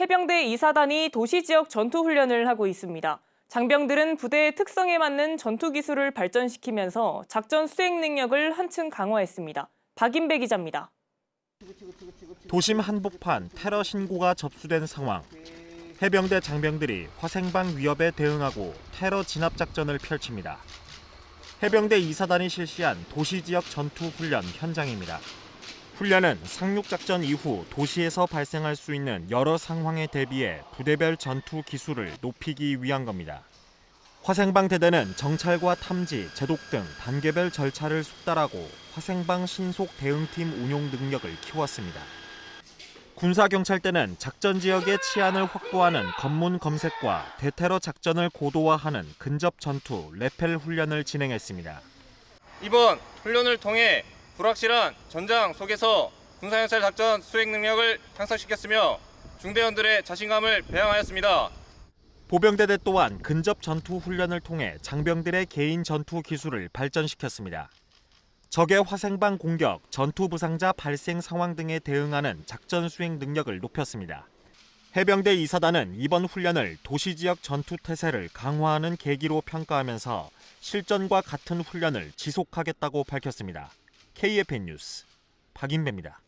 해병대 2사단이 도시 지역 전투 훈련을 하고 있습니다. 장병들은 부대의 특성에 맞는 전투 기술을 발전시키면서 작전 수행 능력을 한층 강화했습니다. 박인배 기자입니다. 도심 한복판 테러 신고가 접수된 상황. 해병대 장병들이 화생방 위협에 대응하고 테러 진압 작전을 펼칩니다. 해병대 2사단이 실시한 도시 지역 전투 훈련 현장입니다. 훈련은 상륙 작전 이후 도시에서 발생할 수 있는 여러 상황에 대비해 부대별 전투 기술을 높이기 위한 겁니다. 화생방 대대는 정찰과 탐지, 제독 등 단계별 절차를 숙달하고 화생방 신속 대응팀 운용 능력을 키웠습니다. 군사경찰대는 작전 지역의 치안을 확보하는 검문 검색과 대테러 작전을 고도화하는 근접 전투 레펠 훈련을 진행했습니다. 이번 훈련을 통해 불확실한 전장 속에서 군사형찰 작전 수행 능력을 향상시켰으며 중대원들의 자신감을 배양하였습니다. 보병대대 또한 근접 전투 훈련을 통해 장병들의 개인 전투 기술을 발전시켰습니다. 적의 화생방 공격, 전투 부상자 발생 상황 등에 대응하는 작전 수행 능력을 높였습니다. 해병대 2사단은 이번 훈련을 도시 지역 전투 태세를 강화하는 계기로 평가하면서 실전과 같은 훈련을 지속하겠다고 밝혔습니다. KFN 뉴스 박인배입니다.